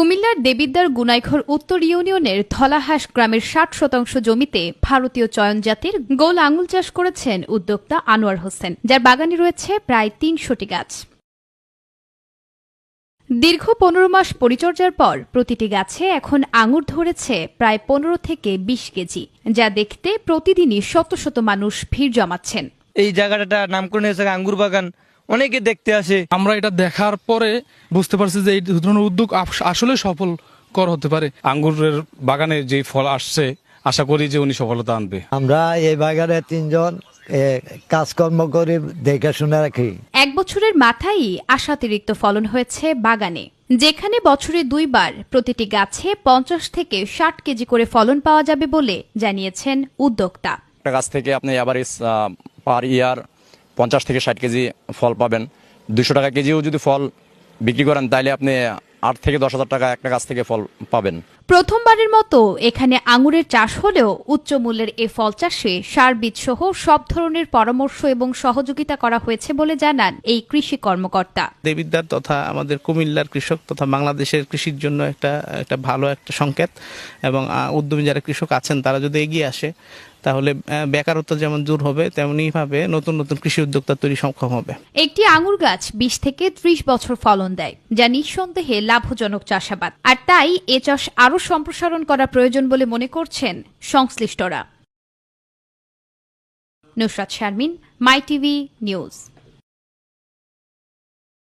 কুমিল্লার দেবিদ্দার গুনাইঘর উত্তর ইউনিয়নের ধলাহাঁস গ্রামের ষাট শতাংশ জমিতে ভারতীয় চয়ন জাতির গোল আঙুল চাষ করেছেন উদ্যোক্তা আনোয়ার হোসেন, যার বাগানে রয়েছে প্রায় তিনশোটি গাছ। দীর্ঘ পনেরো মাস পরিচর্যার পর প্রতিটি গাছে এখন আঙুর ধরেছে প্রায় পনেরো থেকে বিশ কেজি, যা দেখতে প্রতিদিনই শত শত মানুষ ভিড় জমাচ্ছেন। এই জায়গাটা নামকরণ হয়েছে আঙ্গুর বাগান। অনেকে দেখতে আসে। আমরা এটা দেখার পরে বুঝতে পারছি যে এই ধরনের উদ্যোগ আসলে সফল কর হতে পারে। আঙ্গুরের বাগানে যে ফল আসছে আশা করি যে উনি সফলতা আনবে। আমরা এই বাগানে তিনজন কাজকর্ম করে দেখে শুনে রাখি। এক বছরের মাথায় আশাতিরিক্ত ফলন হয়েছে বাগানে যেখানে বছরে দুইবার প্রতিটি গাছে পঞ্চাশ থেকে ষাট কেজি করে ফলন পাওয়া যাবে বলে জানিয়েছেন উদ্যোক্তা। একটা গাছ থেকে আপনি অ্যাভারেজ পার ইয়ার পঞ্চাশ থেকে ষাট কেজি ফল পাবেন। দুশো টাকা কেজিও যদি ফল বিক্রি করেন তাহলে আপনি আট থেকে দশ হাজার টাকা একটা গাছ থেকে ফল পাবেন। প্রথমবারের মতো এখানে আঙুরের চাষ হলেও উচ্চ মূল্যের এ ফল চাষে সার বীজ সহ সব ধরনের পরামর্শ এবং সহযোগিতা করা হয়েছে বলে জানান এই কৃষি কর্মকর্তা। দেবিদ্বার তথা আমাদের কুমিল্লার কৃষক তথা বাংলাদেশের কৃষির জন্য একটা একটা ভালো একটা সংকেত এবং উদ্যমী যারা কৃষক আছেন তারা যদি এগিয়ে আসে তাহলে বেকারত্ব যেমন দূর হবে তেমনি ভাবে নতুন নতুন কৃষি উদ্যোক্তা তৈরি সক্ষম হবে। একটি আঙুর গাছ বিশ থেকে ত্রিশ বছর ফলন দেয়, যা নিঃসন্দেহে লাভজনক চাষাবাদ। আর তাই এ চাষ আরও সম্প্রসারণ করা প্রয়োজন বলে মনে করছেন সংশ্লিষ্টরা। Nusrat Sharmin, my TV news.